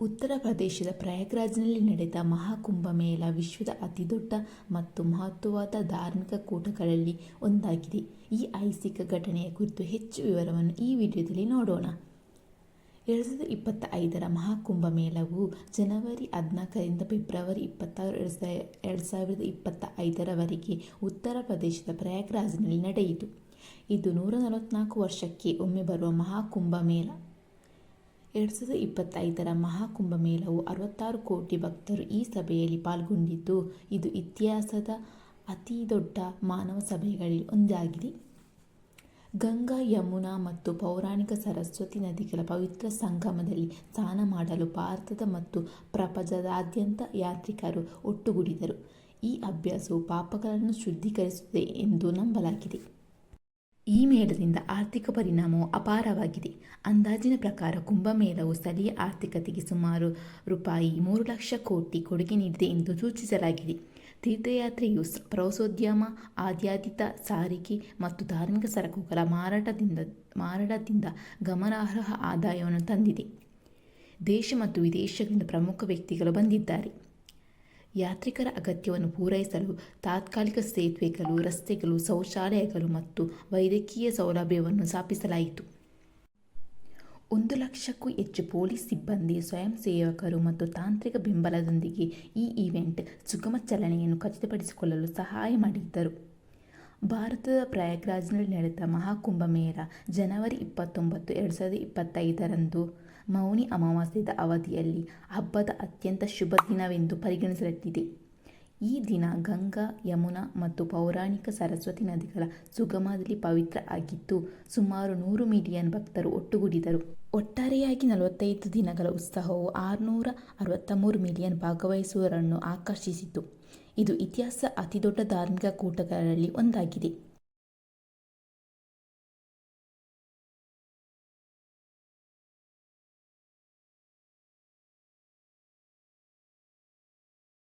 ಉತ್ತರ ಪ್ರದೇಶದ ಪ್ರಯಾಗ್ರಾಜ್ನಲ್ಲಿ ನಡೆದ ಮಹಾಕುಂಭ ಮೇಳ ವಿಶ್ವದ ಅತಿದೊಡ್ಡ ಮತ್ತು ಮಹತ್ವವಾದ ಧಾರ್ಮಿಕ ಕೂಟಗಳಲ್ಲಿ ಒಂದಾಗಿದೆ. ಈ ಐಸಿಕ ಘಟನೆಯ ಕುರಿತು ಹೆಚ್ಚು ವಿವರವನ್ನು ಈ ವಿಡಿಯೋದಲ್ಲಿ ನೋಡೋಣ. ಎರಡು ಸಾವಿರದ ಇಪ್ಪತ್ತ ಐದರ ಮಹಾಕುಂಭ ಮೇಳವು ಜನವರಿ ಹದಿನಾಲ್ಕರಿಂದ ಫೆಬ್ರವರಿ ಇಪ್ಪತ್ತಾರು, ಎರಡು ಸಾವಿರ, ಎರಡು ಸಾವಿರದ ಇಪ್ಪತ್ತ ಐದರವರೆಗೆ ಉತ್ತರ ಪ್ರದೇಶದ ಪ್ರಯಾಗ್ರಾಜ್ನಲ್ಲಿ ನಡೆಯಿತು. ಇದು ನೂರ ನಲವತ್ತ್ನಾಲ್ಕು ವರ್ಷಕ್ಕೆ ಒಮ್ಮೆ ಬರುವ ಮಹಾಕುಂಭಮೇಳ ಎರಡು ಸಾವಿರದ ಇಪ್ಪತ್ತೈದರ ಮಹಾಕುಂಭ ಮೇಳವು ಅರವತ್ತಾರು ಕೋಟಿ ಭಕ್ತರು ಈ ಸಭೆಯಲ್ಲಿ ಪಾಲ್ಗೊಂಡಿದ್ದು, ಇದು ಇತಿಹಾಸದ ಅತಿ ದೊಡ್ಡ ಮಾನವ ಸಭೆಗಳಲ್ಲಿ ಒಂದಾಗಿದೆ. ಗಂಗಾ, ಯಮುನಾ ಮತ್ತು ಪೌರಾಣಿಕ ಸರಸ್ವತಿ ನದಿಗಳ ಪವಿತ್ರ ಸಂಗಮದಲ್ಲಿ ಸ್ನಾನ ಮಾಡಲು ಭಾರತದ ಮತ್ತು ಪ್ರಪಂಚದಾದ್ಯಂತ ಯಾತ್ರಿಕರು ಒಟ್ಟುಗೂಡಿದರು. ಈ ಅಭ್ಯಾಸವು ಪಾಪಗಳನ್ನು ಶುದ್ಧೀಕರಿಸುತ್ತದೆ ಎಂದು ನಂಬಲಾಗಿದೆ. ಈ ಮೇಳದಿಂದ ಆರ್ಥಿಕ ಪರಿಣಾಮವು ಅಪಾರವಾಗಿದೆ. ಅಂದಾಜಿನ ಪ್ರಕಾರ ಕುಂಭಮೇಳವು ಸ್ಥಳೀಯ ಆರ್ಥಿಕತೆಗೆ ಸುಮಾರು ರೂಪಾಯಿ ಮೂರು ಲಕ್ಷ ಕೋಟಿ ಕೊಡುಗೆ ನೀಡಿದೆ ಎಂದು ಸೂಚಿಸಲಾಗಿದೆ. ತೀರ್ಥಯಾತ್ರೆಯು ಪ್ರವಾಸೋದ್ಯಮ ಆಧ್ಯಾತ್ಮಿಕ ಸಾರಿಗೆ ಮತ್ತು ಧಾರ್ಮಿಕ ಸರಕುಗಳ ಮಾರಾಟದಿಂದ ಮಾರಾಟದಿಂದ ಗಮನಾರ್ಹ ಆದಾಯವನ್ನು ತಂದಿದೆ. ದೇಶ ಮತ್ತು ವಿದೇಶಗಳಿಂದ ಪ್ರಮುಖ ವ್ಯಕ್ತಿಗಳು ಬಂದಿದ್ದಾರೆ. ಯಾತ್ರಿಕರ ಅಗತ್ಯವನ್ನು ಪೂರೈಸಲು ತಾತ್ಕಾಲಿಕ ಸೇತುವೆಗಳು, ರಸ್ತೆಗಳು, ಶೌಚಾಲಯಗಳು ಮತ್ತು ವೈದ್ಯಕೀಯ ಸೌಲಭ್ಯವನ್ನು ಸ್ಥಾಪಿಸಲಾಯಿತು. ಒಂದು ಲಕ್ಷಕ್ಕೂ ಹೆಚ್ಚು ಪೊಲೀಸ್ ಸಿಬ್ಬಂದಿ ಸ್ವಯಂ ಸೇವಕರು ಮತ್ತು ತಾಂತ್ರಿಕ ಬೆಂಬಲದೊಂದಿಗೆ ಈ ಈವೆಂಟ್ ಸುಗಮ ಚಲನೆಯನ್ನು ಖಚಿತಪಡಿಸಿಕೊಳ್ಳಲು ಸಹಾಯ ಮಾಡಿದ್ದರು. ಭಾರತದ ಪ್ರಯಾಗ್ರಾಜ್ನಲ್ಲಿ ನಡೆದ ಮಹಾಕುಂಭಮೇಳ ಜನವರಿ ಇಪ್ಪತ್ತೊಂಬತ್ತು, ಎರಡು ಸಾವಿರದ ಇಪ್ಪತ್ತೈದರಂದು ಮೌನಿ ಅಮಾವಾಸ್ಯದ ಅವಧಿಯಲ್ಲಿ ಹಬ್ಬದ ಅತ್ಯಂತ ಶುಭ ದಿನವೆಂದು ಪರಿಗಣಿಸಲ್ಪಟ್ಟಿದೆ. ಈ ದಿನ ಗಂಗಾ, ಯಮುನಾ ಮತ್ತು ಪೌರಾಣಿಕ ಸರಸ್ವತಿ ನದಿಗಳ ಸುಗಮದಲ್ಲಿ ಪವಿತ್ರ ಆಗಿದ್ದು, ಸುಮಾರು ನೂರು ಮಿಲಿಯನ್ ಭಕ್ತರು ಒಟ್ಟುಗೂಡಿದರು. ಒಟ್ಟಾರೆಯಾಗಿ ನಲವತ್ತೈದು ದಿನಗಳ ಉತ್ಸಾಹವು ಆರುನೂರ ಅರವತ್ತ ಮೂರು ಮಿಲಿಯನ್ ಭಾಗವಹಿಸುವರನ್ನು ಆಕರ್ಷಿಸಿತು. ಇದು ಇತಿಹಾಸ ಅತಿದೊಡ್ಡ ಧಾರ್ಮಿಕ ಕೂಟಗಳಲ್ಲಿ ಒಂದಾಗಿದೆ.